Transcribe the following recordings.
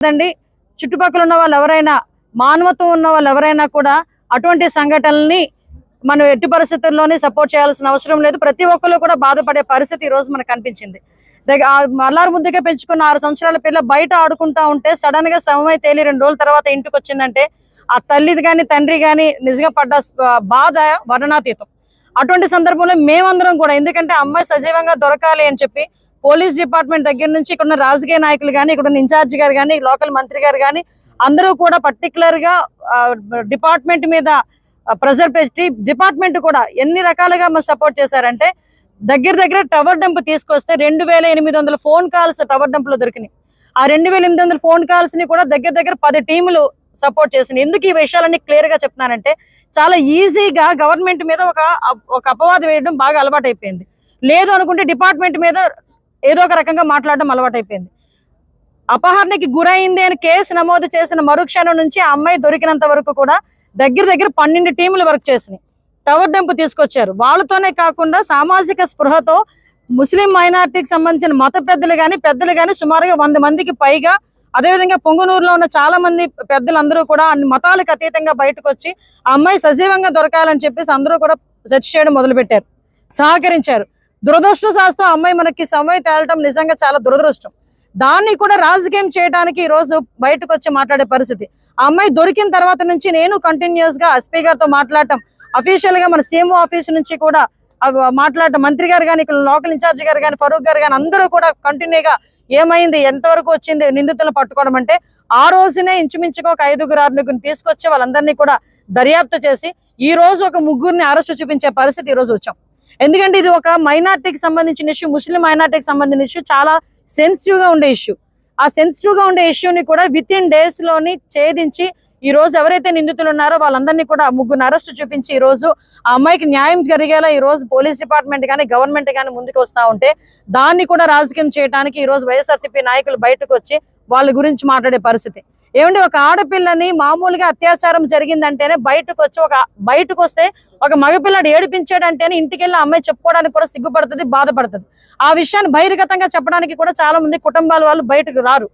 కదండి చుట్టుపక్కల ఉన్న వాళ్ళు ఎవరైనా మానవత్వం ఉన్న వాళ్ళు ఎవరైనా కూడా అటువంటి సంఘటనల్ని మనం ఎట్టి పరిస్థితుల్లోనే సపోర్ట్ చేయాల్సిన అవసరం లేదు. ప్రతి ఒక్కరు కూడా బాధపడే పరిస్థితి ఈ రోజు మనకు కనిపించింది ఆ మల్లారు ముద్దుగా పెంచుకున్న ఆరు సంవత్సరాల పిల్ల బయట ఆడుకుంటా ఉంటే సడన్గా శవమై తేలి రెండు రోజుల తర్వాత ఇంటికి వచ్చిందంటే ఆ తల్లిది కానీ తండ్రి కానీ నిజంగా పడ్డ బాధ వర్ణనాతీతం. అటువంటి సందర్భంలో మేమందరం కూడా ఎందుకంటే అమ్మాయి సజీవంగా దొరకాలి అని చెప్పి పోలీస్ డిపార్ట్మెంట్ దగ్గర నుంచి ఇక్కడ ఉన్న రాజకీయ నాయకులు కానీ ఇక్కడ ఉన్న ఇన్ఛార్జ్ గారు కానీ లోకల్ మంత్రి గారు కానీ అందరూ కూడా పర్టికులర్గా డిపార్ట్మెంట్ మీద ప్రెజర్ పెట్టి డిపార్ట్మెంట్ కూడా ఎన్ని రకాలుగా సపోర్ట్ చేశారంటే దగ్గర దగ్గర టవర్ డంప్ తీసుకొస్తే రెండు వేల ఎనిమిది వందల ఫోన్ కాల్స్ టవర్ డంప్లో దొరికినాయి. ఆ రెండు వేల ఎనిమిది వందల ఫోన్ కాల్స్ని కూడా దగ్గర దగ్గర పది టీములు సపోర్ట్ చేసినాయి. ఎందుకు ఈ విషయాలన్నీ క్లియర్గా చెప్తున్నానంటే చాలా ఈజీగా గవర్నమెంట్ మీద ఒక ఒక అపవాదం వేయడం బాగా అలవాటు అయిపోయింది లేదు అనుకుంటే డిపార్ట్మెంట్ మీద ఏదో ఒక రకంగా మాట్లాడడం అలవాటైపోయింది. అపహరణకి గురైంది అని కేసు నమోదు చేసిన మరుక్షణం నుంచి ఆ అమ్మాయి దొరికినంత వరకు కూడా దగ్గర దగ్గర పన్నెండు టీములు వర్క్ చేసినాయి. టవర్ డంప్ తీసుకొచ్చారు. వాళ్ళతోనే కాకుండా సామాజిక స్పృహతో ముస్లిం మైనార్టీకి సంబంధించిన మత పెద్దలు కానీ పెద్దలు కానీ సుమారుగా వంద మందికి పైగా అదేవిధంగా పొంగునూరులో ఉన్న చాలా మంది పెద్దలందరూ కూడా అన్ని మతాలకు అతీతంగా బయటకు వచ్చి ఆ అమ్మాయి సజీవంగా దొరకాలని చెప్పేసి అందరూ కూడా సెర్చ్ చేయడం మొదలుపెట్టారు. సహకరించారు. దురదృష్టశాస్త్రం ఆ అమ్మాయి మనకి సమయం తేలటం నిజంగా చాలా దురదృష్టం. దాన్ని కూడా రాజకీయం చేయడానికి ఈ రోజు బయటకు వచ్చి మాట్లాడే పరిస్థితి. ఆ అమ్మాయి దొరికిన తర్వాత నుంచి నేను కంటిన్యూస్గా ఎస్పీ గారితో మాట్లాడటం అఫీషియల్గా మన సీఎంఓ ఆఫీస్ నుంచి కూడా మాట్లాడటం మంత్రి గారు కానీ ఇక్కడ లోకల్ ఇన్ఛార్జ్ గారు కానీ ఫరూక్ గారు కానీ అందరూ కూడా కంటిన్యూగా ఏమైంది ఎంతవరకు వచ్చింది నిందితులను పట్టుకోవడం అంటే ఆ రోజునే ఇంచుమించుగా ఒక ఐదుగురు ఆరుగురిని తీసుకొచ్చి వాళ్ళందరినీ కూడా దర్యాప్తు చేసి ఈ రోజు ఒక ముగ్గురిని అరెస్టు చూపించే పరిస్థితి ఈ రోజు వచ్చాం. ఎందుకంటే ఇది ఒక మైనార్టీకి సంబంధించిన ఇష్యూ ముస్లిం మైనార్టీకి సంబంధించిన ఇష్యూ చాలా సెన్సిటివ్గా ఉండే ఇష్యూ ఆ సెన్సిటివ్గా ఉండే ఇష్యూని కూడా విత్ ఇన్ డేస్లోని ఛేదించి ఈ రోజు ఎవరైతే నిందితులు ఉన్నారో వాళ్ళందరినీ కూడా ముగ్గురు అరెస్ట్ చూపించి ఈ రోజు ఆ అమ్మాయికి న్యాయం జరిగేలా ఈ రోజు పోలీస్ డిపార్ట్మెంట్ కానీ గవర్నమెంట్ కానీ ముందుకు వస్తా ఉంటే దాన్ని కూడా రాజకీయం చేయడానికి ఈ రోజు వైఎస్ఆర్సీపీ నాయకులు బయటకు వచ్చి వాళ్ళ గురించి మాట్లాడే పరిస్థితి. ఏమంటే ఒక ఆడపిల్లని మామూలుగా అత్యాచారం జరిగిందంటేనే బయటకు వచ్చి ఒక బయటకు వస్తే ఒక మగపిల్లాడు ఏడిపించాడంటేనే ఇంటికి వెళ్ళి ఆ అమ్మాయి చెప్పుకోవడానికి కూడా సిగ్గుపడుతుంది బాధపడుతుంది. ఆ విషయాన్ని బహిర్గతంగా చెప్పడానికి కూడా చాలా మంది కుటుంబాల వాళ్ళు బయటకు రారు.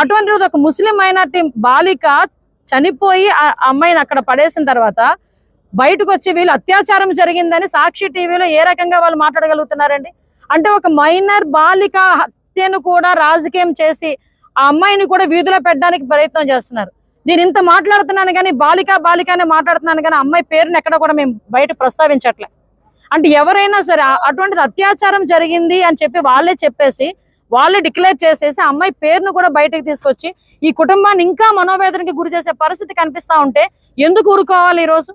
అటువంటి ఒక ముస్లిం మైనార్టీ బాలిక చనిపోయి ఆ అమ్మాయిని అక్కడ పడేసిన తర్వాత బయటకు వచ్చి వీళ్ళు అత్యాచారం జరిగిందని సాక్షి టీవీలో ఏ రకంగా వాళ్ళు మాట్లాడగలుగుతున్నారండి? అంటే ఒక మైనర్ బాలిక హత్యను కూడా రాజకీయం చేసి ఆ అమ్మాయిని కూడా వీధిలో పెట్టడానికి ప్రయత్నం చేస్తున్నారు. నేను ఇంత మాట్లాడుతున్నాను కానీ బాలిక బాలిక అనే మాట్లాడుతున్నాను కానీ అమ్మాయి పేరుని ఎక్కడ కూడా మేము బయట ప్రస్తావించట్లే. అంటే ఎవరైనా సరే అటువంటిది అత్యాచారం జరిగింది అని చెప్పి వాళ్ళే చెప్పేసి వాళ్ళే డిక్లేర్ చేసేసి అమ్మాయి పేరును కూడా బయటకు తీసుకొచ్చి ఈ కుటుంబాన్ని ఇంకా మనోవేదనకి గురి చేసే పరిస్థితి కనిపిస్తా ఉంటే ఎందుకు ఊరుకోవాలి ఈ రోజు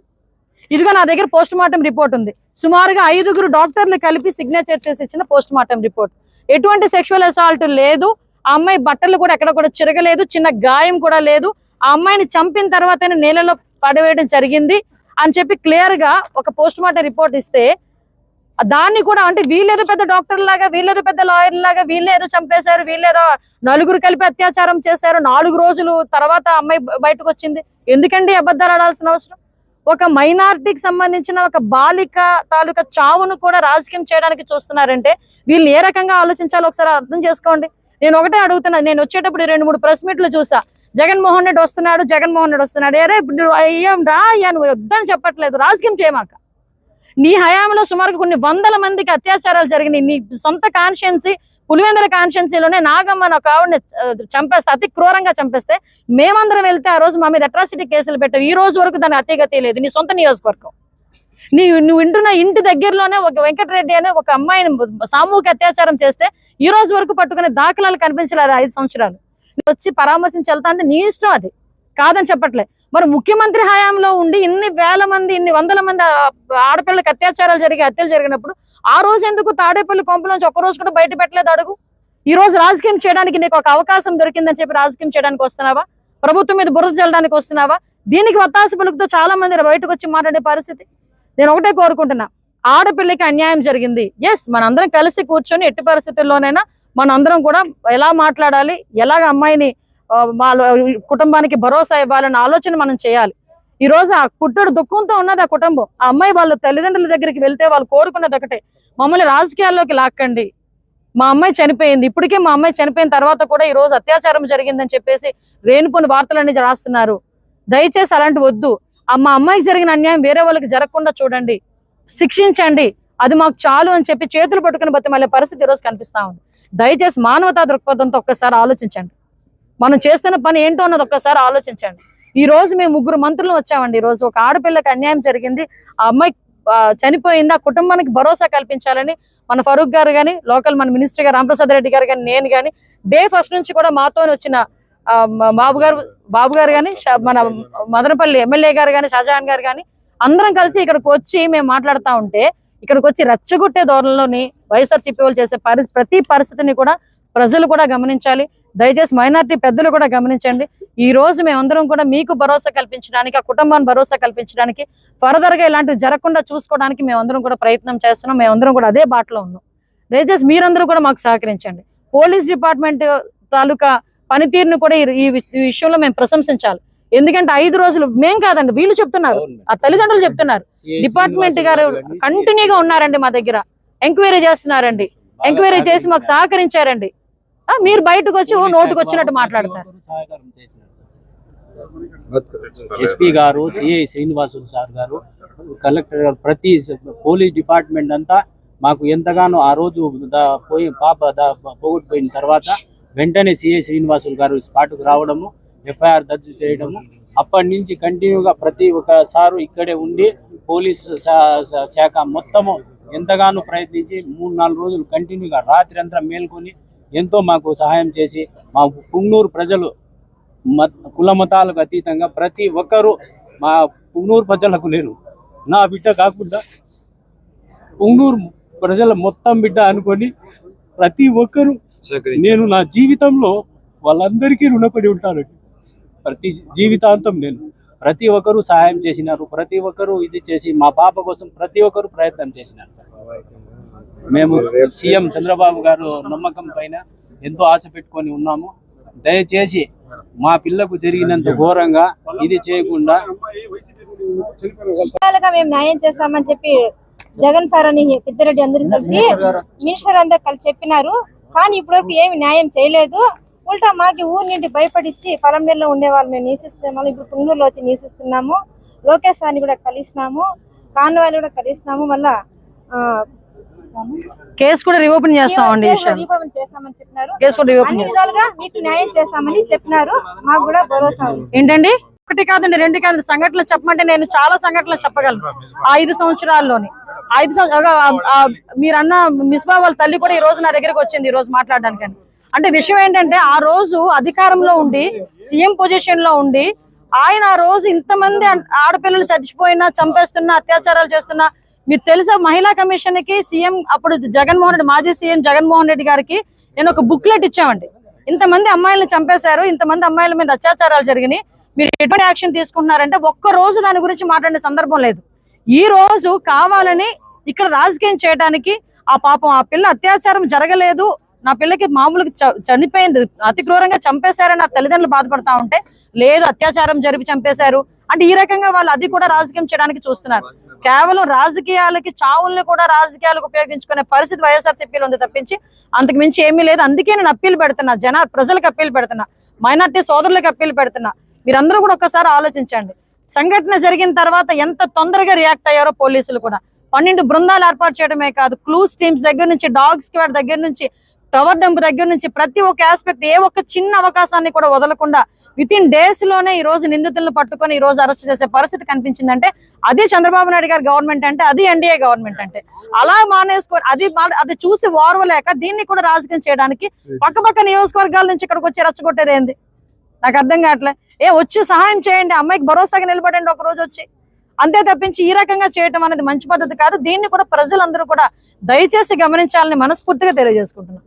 ఇదిగో నా దగ్గర పోస్ట్ మార్టం రిపోర్ట్ ఉంది. సుమారుగా ఐదుగురు డాక్టర్లు కలిపి సిగ్నేచర్ చేసి ఇచ్చిన పోస్ట్ మార్టం రిపోర్ట్. ఎటువంటి సెక్షువల్ అసాల్ట్ లేదు. ఆ అమ్మాయి బట్టలు కూడా ఎక్కడ కూడా చిరగలేదు చిన్న గాయం కూడా లేదు. ఆ అమ్మాయిని చంపిన తర్వాతనే నేలలో పడవేయడం జరిగింది అని చెప్పి క్లియర్గా ఒక పోస్ట్ మార్టం రిపోర్ట్ ఇస్తే దాన్ని కూడా అంటే వీళ్ళేదో పెద్ద డాక్టర్ లాగా వీళ్ళేదో పెద్ద లాయర్ లాగా వీళ్ళేదో చంపేశారు వీళ్ళేదో నలుగురు కలిపి అత్యాచారం చేశారు. నాలుగు రోజులు తర్వాత అమ్మాయి బయటకు వచ్చింది. ఎందుకండి అబద్ధాలు ఆడాల్సిన అవసరం? ఒక మైనార్టీకి సంబంధించిన ఒక బాలిక తాలూకా చావును కూడా రాజకీయం చేయడానికి చూస్తున్నారంటే వీళ్ళు ఏ రకంగా ఆలోచించాలో ఒకసారి అర్థం చేసుకోండి. నేను ఒకటే అడుగుతున్నా నేను వచ్చేటప్పుడు రెండు మూడు ప్రెస్ మీట్లు చూసా. జగన్మోహన్ రెడ్డి వస్తున్నాడు జగన్మోహన్ రెడ్డి వస్తున్నాడు. అరే నువ్వు రా అయ్యా నువ్వు వద్దని చెప్పట్లేదు రాజకీయం చేయమాక. నీ హయాంలో సుమారు కొన్ని వందల మందికి అత్యాచారాలు జరిగినాయి. నీ సొంత కాన్షియన్సీ పులివెందుల కాన్షియన్సీలోనే నాగమ్మ అని ఆవిడని చంపేస్తే అతి క్రూరంగా చంపేస్తే మేమందరం వెళ్తే ఆ రోజు మా మీద అట్రాసిటీ కేసులు పెట్టాం. ఈ రోజు వరకు దాని అతిగతి లేదు. నీ సొంత నియోజకవర్గం. నీ నువ్వు వింటున్న ఇంటి దగ్గరలోనే ఒక వెంకటరెడ్డి అనే ఒక అమ్మాయిని సామూహిక అత్యాచారం చేస్తే ఈ రోజు వరకు పట్టుకునే దాఖలాలు కనిపించలేదు ఐదు సంవత్సరాలు. వచ్చి పరామర్శించి వెళ్తా అంటే నీ ఇష్టం అది. కాదని చెప్పట్లే. మరి ముఖ్యమంత్రి హయాంలో ఉండి ఇన్ని వేల మంది ఇన్ని వందల మంది ఆడపిల్లలకు ఆడపిల్లకి అత్యాచారాలు జరిగి హత్యలు జరిగినప్పుడు ఆ రోజు ఎందుకు తాడేపల్లి కొంపలోంచి ఒక్క రోజు కూడా బయట పెట్టలేదు అడుగు? ఈ రోజు రాజకీయం చేయడానికి నీకు ఒక అవకాశం దొరికిందని చెప్పి రాజకీయం చేయడానికి వస్తున్నావా? ప్రభుత్వం మీద బురద చల్లడానికి వస్తున్నావా? దీనికి వత్తాసు పలుకుతో చాలా మంది బయటకు వచ్చి మాట్లాడే పరిస్థితి. నేను ఒకటే కోరుకుంటున్నా ఆడపిల్లకి అన్యాయం జరిగింది. ఎస్ మనందరం కలిసి కూర్చొని ఎట్టి పరిస్థితుల్లోనైనా మనందరం కూడా ఎలా మాట్లాడాలి ఎలాగ అమ్మాయిని వాళ్ళ కుటుంబానికి భరోసా ఇవ్వాలన్న ఆలోచన మనం చేయాలి. ఈ రోజు ఆ పుట్టడు దుఃఖంతో ఉన్నది ఆ కుటుంబం. ఆ అమ్మాయి వాళ్ళ తల్లిదండ్రుల దగ్గరికి వెళ్తే వాళ్ళు కోరుకున్నది ఒకటే మమ్మల్ని రాజకీయాల్లోకి లాక్కండి. మా అమ్మాయి చనిపోయింది ఇప్పటికే మా అమ్మాయి చనిపోయిన తర్వాత కూడా ఈ రోజు అత్యాచారం జరిగిందని చెప్పేసి రేణుపోని వార్తలన్నీ రాస్తున్నారు. దయచేసి అలాంటి వద్దు. మా అమ్మాయికి జరిగిన అన్యాయం వేరే వాళ్ళకి జరగకుండా చూడండి. శిక్షించండి. అది మాకు చాలు అని చెప్పి చేతులు పట్టుకుని బతిమలే పరిస్థితి ఈరోజు కనిపిస్తా ఉంది. దయచేసి మానవతా దృక్పథంతో ఒక్కసారి ఆలోచించండి. మనం చేస్తున్న పని ఏంటో అన్నది ఒక్కసారి ఆలోచించండి. ఈ రోజు మేము ముగ్గురు మంత్రులు వచ్చామండి. ఈ రోజు ఒక ఆడపిల్లకి అన్యాయం జరిగింది. ఆ అమ్మాయి చనిపోయింది. ఆ కుటుంబానికి భరోసా కల్పించాలని మన ఫరూక్ గారు కానీ లోకల్ మన మినిస్టర్ గారు రామప్రసాద్ రెడ్డి గారు కానీ నేను కానీ డే ఫస్ట్ నుంచి కూడా మాతో వచ్చిన బాబు గారు బాబు గారు కానీ మన మదనపల్లి ఎమ్మెల్యే గారు కానీ షాజహాన్ గారు కానీ అందరం కలిసి ఇక్కడికి వచ్చి మేము మాట్లాడుతూ ఉంటే ఇక్కడికి వచ్చి రెచ్చగొట్టే ధోరణిలోని వైఎస్ఆర్సీపీ వాళ్ళు చేసే పరి ప్రతి పరిస్థితిని కూడా ప్రజలు కూడా గమనించాలి. దయచేసి మైనార్టీ పెద్దలు కూడా గమనించండి. ఈ రోజు మేమందరం కూడా మీకు భరోసా కల్పించడానికి ఆ కుటుంబాన్ని భరోసా కల్పించడానికి ఫర్దర్గా ఇలాంటివి జరగకుండా చూసుకోవడానికి మేమందరం కూడా ప్రయత్నం చేస్తున్నాం. మేమందరం కూడా అదే బాటలో ఉన్నాం. దయచేసి మీరందరూ కూడా మాకు సహకరించండి. పోలీస్ డిపార్ట్మెంట్ తాలూకా పనితీరును కూడా ఈ- విషయంలో మేము ప్రశంసించాలి. ఎందుకంటే ఐదు రోజులు మేం కాదండి వీళ్ళు చెప్తున్నారు. ఆ తల్లిదండ్రులు చెప్తున్నారు. డిపార్ట్మెంట్ గారు కంటిన్యూగా ఉన్నారండి మా దగ్గర. ఎంక్వైరీ చేస్తున్నారండి. ఎంక్వైరీ చేసి మాకు సహకరించారండి. ఆ, మీరు బయటకు వచ్చి ఓ నోటుకు వచ్చినట్టు మాట్లాడతారు. ఎస్పీ గారు సిఐ శ్రీనివాసులు సార్ గారు కలెక్టర్ గారు ప్రతి పోలీస్ డిపార్ట్మెంట్ అంతా మాకు ఎంతగానో ఆ రోజు దా- పోయి పాప పోగొట్టుపోయిన తర్వాత వెంటనే సిఐ శ్రీనివాసులు గారు స్పాట్కు రావడము ఎఫ్ఐఆర్ దర్జు చేయడము అప్పటి నుంచి కంటిన్యూగా ప్రతి ఒక్క సారు ఇక్కడే ఉండి పోలీస్ శా- శా- శాఖ మొత్తము ఎంతగానో ప్రయత్నించి మూడు నాలుగు రోజులు కంటిన్యూగా రాత్రి అంతా మేల్కొని ఎంతో మాకు సహాయం చేసి మా పుంగనూరు ప్రజలు మత కుల మతాలకు అతీతంగా ప్రతి ఒక్కరూ మా పుంగనూరు ప్రజలకు లేరు నా బిడ్డ కాకుండా పుంగనూరు ప్రజల మొత్తం బిడ్డ అనుకొని ప్రతి ఒక్కరూ నేను నా జీవితంలో వాళ్ళందరికీ రుణపడి ఉంటాను. ప్రతి జీవితాంతం నేను. ప్రతి ఒక్కరూ సహాయం చేసినారు. ప్రతి ఒక్కరూ ఇది చేసి మా పాప కోసం ప్రతి ఒక్కరూ ప్రయత్నం చేసినారు. మేము సీఎం చంద్రబాబు గారు నమ్మకం పైన ఎంతో ఆశ పెట్టుకొని ఉన్నాము. దయచేసి మా పిల్లకు జరిగినంత ఘోరంగా ఇది చేయకుండా మేము న్యాయం చేస్తామని చెప్పి జగన్ సార్ అని పెద్దిరెడ్డి అందరూ కలిసి మినిస్టర్ అందరు కలిసి చెప్పినారు. కానీ ఇప్పటివరకు ఏమి న్యాయం చేయలేదు. ఉల్టా మాకి ఊరి నుండి భయపడిచ్చి పొలంనేరులో ఉండేవాళ్ళు మేము నివసిస్తున్నాము. ఇప్పుడు పుంగూరులో వచ్చి నివసిస్తున్నాము. లోకేష్ సార్ని కూడా కలిసినాము. కాన్వాయిలు కూడా కలిసినాము. మళ్ళా కేసు కూడా రీఓపెన్ చేస్తామండి చేస్తామని చెప్పినారు. కేసు కూడా రీఓపెన్ మీకు న్యాయం చేస్తామని చెప్పినారు. మాకు కూడా భరోసా ఉంది. ఏంటండి? ఒకటి కాదండి రెండు కాదండి. సంఘటనలు చెప్పమంటే నేను చాలా సంఘటనలు చెప్పగలను. ఆ ఐదు సంవత్సరాల్లోని. ఐదు సంవత్సరాలు మీరు అన్న మిస్బా వాళ్ళ తల్లి కూడా ఈ రోజు నా దగ్గరికి వచ్చింది ఈ రోజు మాట్లాడడానికి అంటే విషయం ఏంటంటే ఆ రోజు అధికారంలో ఉండి సీఎం పొజిషన్లో ఉండి ఆయన ఆ రోజు ఇంతమంది ఆడపిల్లలు చచ్చిపోయినా చంపేస్తున్నా అత్యాచారాలు చేస్తున్నా మీరు తెలుసా మహిళా కమిషన్కి సీఎం అప్పుడు జగన్మోహన్ రెడ్డి మాజీ సీఎం జగన్మోహన్ రెడ్డి గారికి నేను ఒక బుక్లెట్ ఇచ్చామండి. ఇంతమంది అమ్మాయిలను చంపేశారు ఇంతమంది అమ్మాయిల మీద అత్యాచారాలు జరిగినాయి. మీరు ఎటువంటి యాక్షన్ తీసుకుంటున్నారంటే ఒక్క రోజు దాని గురించి మాట్లాడే సందర్భం లేదు. ఈ రోజు కావాలని ఇక్కడ రాజకీయం చేయడానికి ఆ పాపం ఆ పిల్ల అత్యాచారం జరగలేదు. నా పిల్లకి మామూలుగా చ- చనిపోయింది. అతి క్రూరంగా చంపేశారని ఆ తల్లిదండ్రులు బాధపడతా ఉంటే లేదు అత్యాచారం జరిపి చంపేశారు. అంటే ఈ రకంగా వాళ్ళు అది కూడా రాజకీయం చేయడానికి చూస్తున్నారు. కేవలం రాజకీయాలకి చావుల్ని కూడా రాజకీయాలకు ఉపయోగించుకునే పరిస్థితి వైఎస్ఆర్సీపీలో ఉంది తప్పించి అంతకు మించి ఏమీ లేదు. అందుకే నేను అప్పీలు పెడుతున్నా. జన ప్రజలకు అప్పీలు పెడుతున్నా. మైనార్టీ సోదరులకు అప్పీలు పెడుతున్నా. మీరందరూ కూడా ఒక్కసారి ఆలోచించండి. సంఘటన జరిగిన తర్వాత ఎంత తొందరగా రియాక్ట్ అయ్యారో పోలీసులు కూడా. పన్నెండు బృందాలు ఏర్పాటు చేయడమే కాదు క్లూస్ టీమ్స్ దగ్గర నుంచి డాగ్ స్క్వాడ్ దగ్గర నుంచి టవర్ డంప్ దగ్గర నుంచి ప్రతి ఒక్క ఆస్పెక్ట్ ఏ ఒక్క చిన్న అవకాశాన్ని కూడా వదలకుండా విత్ ఇన్ డేస్లోనే ఈ రోజు నిందితులను పట్టుకొని ఈ రోజు అరెస్ట్ చేసే పరిస్థితి కనిపించిందంటే అది చంద్రబాబు నాయుడు గారి గవర్నమెంట్ అంటే అది ఎన్డీఏ గవర్నమెంట్ అంటే. అలా మానేసుకొని అది అది చూసి ఓర్వలేక దీన్ని కూడా రాజకీయం చేయడానికి పక్క పక్క నియోజకవర్గాల నుంచి ఇక్కడికి వచ్చి రెచ్చగొట్టేది ఏంది? నాకు అర్థం కావట్లే. ఏ వచ్చి సహాయం చేయండి. అమ్మాయికి భరోసాగా నిలబడండి ఒక రోజు వచ్చి. అంతే తప్పించి ఈ రకంగా చేయటం అనేది మంచి పద్ధతి కాదు. దీన్ని కూడా ప్రజలందరూ కూడా దయచేసి గమనించాలని మనస్ఫూర్తిగా తెలియజేసుకుంటున్నాను.